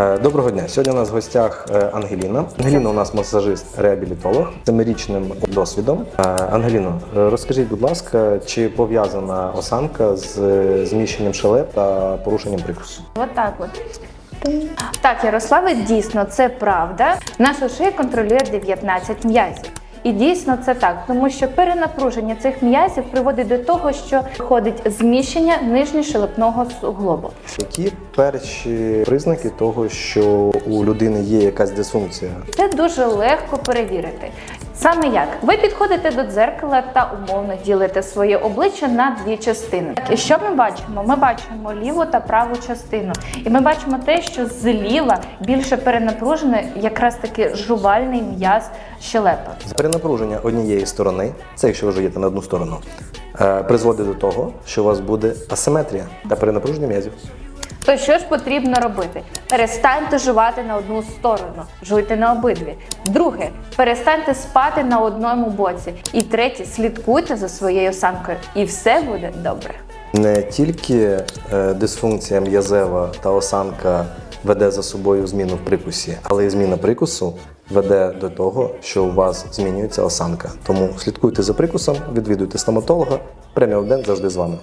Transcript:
Е, Доброго дня. Сьогодні у нас в гостях е, Ангеліна. Ангеліна у нас масажист-реабілітолог з семирічним досвідом. Е, Ангеліно, розкажіть, будь ласка, чи пов'язана осанка з зміщенням шелеп та порушенням прикусу? Отак от. Так, Ярославе, дійсно, це правда. Наша шия контролює 19 м'язів. І дійсно це так, тому що перенапруження цих м'язів приводить до того, що виходить зміщення нижньошелепного суглобу. Які перші признаки того, що у людини є якась дисфункція? Це дуже легко перевірити. Саме як ви підходите до дзеркала та умовно ділите своє обличчя на дві частини. Так, і що ми бачимо? Ми бачимо ліву та праву частину, і ми бачимо те, що зліва більше перенапружений якраз таки жувальний м'яз щелепи. Перенапруження однієї сторони, це якщо ви жуєте на одну сторону, е, призводить до того, що у вас буде асиметрія та перенапруження м'язів. То що ж потрібно робити? Перестаньте жувати на одну сторону, жуйте на обидві. Друге, перестаньте спати на одному боці. І третє, слідкуйте за своєю осанкою, і все буде добре. Не тільки е, дисфункція м'язева та осанка веде за собою зміну в прикусі, але і зміна прикусу веде до того, що у вас змінюється осанка. Тому слідкуйте за прикусом, відвідуйте стоматолога. Преміум день завжди з вами.